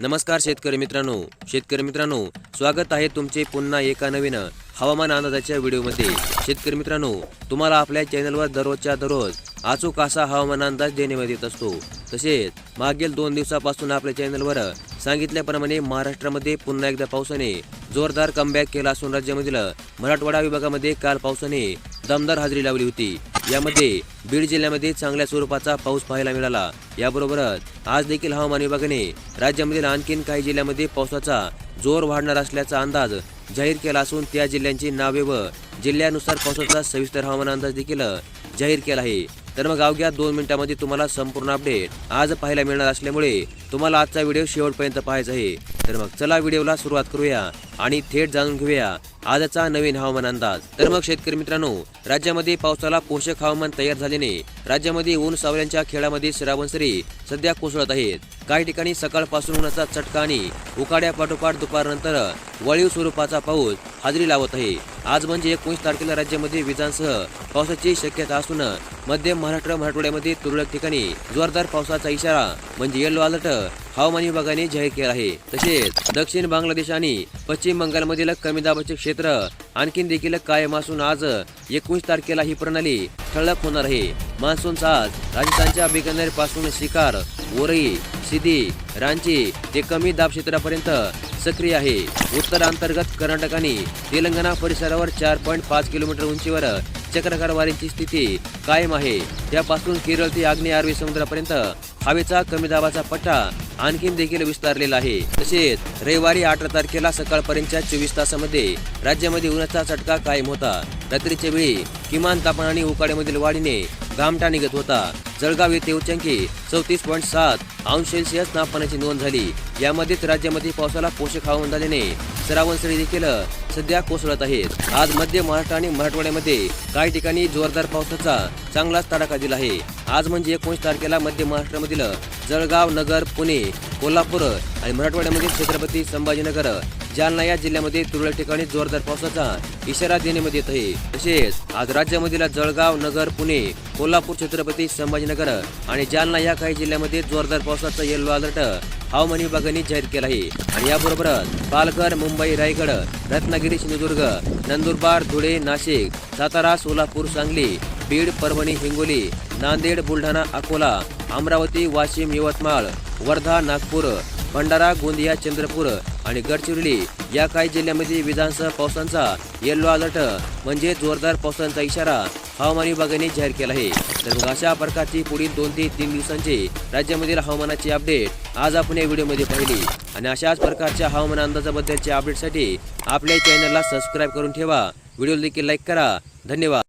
नमस्कार शेतकरी मित्रांनो. शेतकरी मित्रांनो स्वागत आहे तुमचे पुन्हा एका नवीन हवामान अंदाजाच्या व्हिडिओमध्ये. शेतकरी मित्रांनो तुम्हाला आपल्या चॅनलवर दररोजच्या दररोज अचूक असा हवामान अंदाज देण्यात येत असतो. तसेच मागील दोन दिवसापासून आपल्या चॅनलवर सांगितल्याप्रमाणे महाराष्ट्रामध्ये पुन्हा एकदा पावसाने जोरदार कमबॅक केला असून राज्यामधील मराठवाडा विभागामध्ये काल पावसाने दमदार हजेरी लावली होती. यामध्ये बीड जिल्ह्यामध्ये चांगल्या स्वरूपाचा पाऊस पाहायला मिळाला. याबरोबरच आज देखील हवामान विभागाने राज्यामधील आणखीन काही जिल्ह्यामध्ये पावसाचा जोर वाढणार असल्याचा अंदाज जाहीर केला असून त्या जिल्ह्यांची नावे व जिल्ह्यानुसार पावसाचा सविस्तर हवामान अंदाज देखील जाहीर केला आहे. तर मग अवघ्या दोन मिनिटांमध्ये तुम्हाला संपूर्ण अपडेट आज पाहायला मिळणार असल्यामुळे तुम्हाला आजचा व्हिडिओ शेवटपर्यंत पाहायचा आहे. तर मग चला व्हिडिओला सुरुवात करूया आणि थेट जाणून घेऊया आजचा नवीन हवामान अंदाज. तर मग शेतकरी मित्रांनो राज्यामध्ये पावसाला पोषक हवामान तयार झाल्याने राज्यामध्ये ऊन सावल्यांच्या खेळामध्ये श्रावणसरी सध्या कोसळत आहेत. काही ठिकाणी सकाळपासून उन्हाचा चटका आणि उकाड्या पाठोपाठ दुपारनंतर वळीव स्वरूपाचा पाऊस हजेरी लावत आहे. आज म्हणजे एकोणीस तारखेला राज्यामध्ये विजांसह पावसाची शक्यता असून मध्य महाराष्ट्र मराठवाड्यामध्ये तुरळक ठिकाणी जोरदार पावसाचा इशारा म्हणजे येलो अलर्ट हवामान विभागाने जाहीर केला आहे. तसेच दक्षिण बांगलादेश आणि पश्चिम बंगालमधील कमी दाबाचे क्षेत्र आणखीन देखील कायम असून आज एकोणीस तारखेला ही प्रणाली ठळक होणार आहे. मान्सूनचा आज राजस्थानच्या बिकानेरपासून शिकार ओरई सिद्धी रांची ते कमी दाब क्षेत्रापर्यंत सक्रिय आहे. उत्तर अंतर्गत कर्नाटक आणि तेलंगणा परिसरावर चार पॉईंट पाच किलोमीटर उंचीवर चक्रकार स्थिती कायम आहे. त्यापासून केरळ ते आग्नेय अरबी समुद्रापर्यंत हवेचा कमी दाबाचा पट्टा आणखीन देखील विस्तारलेला आहे. तसेच रविवारी अठरा तारखेला सकाळपर्यंतच्या चोवीस तासामध्ये राज्यामध्ये उन्हाचा चटका कायम होता. रात्रीच्या वेळी किमान तापमान आणि उकाड्यामधील वाढीने घामटा निघत होता. जळगाव येथे उच्चांकी चौतीस पॉईंट सात अंश सेल्सिअस तापमानाची नोंद झाली. यामध्येच राज्यामध्ये पावसाला पोषक हवामान झाल्याने श्रावणसरी देखील सध्या कोसळत आहेत. आज मध्य महाराष्ट्र आणि मराठवाड्यामध्ये काही ठिकाणी जोरदार पावसाचा चांगलाच तडाखा दिला आहे. आज म्हणजे एकोणीस तारखेला मध्य महाराष्ट्रामधील जळगाव नगर पुणे कोल्हापूर आणि मराठवाड्यामधील छत्रपती संभाजीनगर जालना या जिल्ह्यामध्ये तुरळक ठिकाणी जोरदार पावसाचा इशारा देण्यात येत आहे. तसेच आज राज्यामधील जळगाव नगर पुणे कोल्हापूर छत्रपती संभाजीनगर आणि जालना या काही जिल्ह्यामध्ये जोरदार पावसाचा येल्लो अलर्ट हवामान विभागाने जाहीर केला आहे. आणि याबरोबरच पालघर मुंबई रायगड रत्नागिरी सिंधुदुर्ग नंदुरबार धुळे नाशिक सातारा सोलापूर सांगली बीड परभणी हिंगोली नांदेड बुलढाणा अकोला अमरावती वाशिम यवतमाळ वर्धा नागपूर भंडारा गोंदिया चंद्रपूर आणि गडचिरोली या काही जिल्ह्यामध्ये विधानसभा पावसांचा येल्लो अलर्ट म्हणजे जोरदार पावसांचा इशारा हवामान विभागाने जाहीर केला आहे. तर मग अशा प्रकारची पुढील दोन ते तीन दिवसांची राज्यामधील हवामानाची अपडेट आज आपण या व्हिडिओमध्ये पाहिली. आणि अशाच प्रकारच्या हवामान अंदाजाबद्दलच्या अपडेटसाठी आपल्या चॅनलला सबस्क्राईब करून ठेवा. व्हिडिओ देखील लाईक करा. धन्यवाद.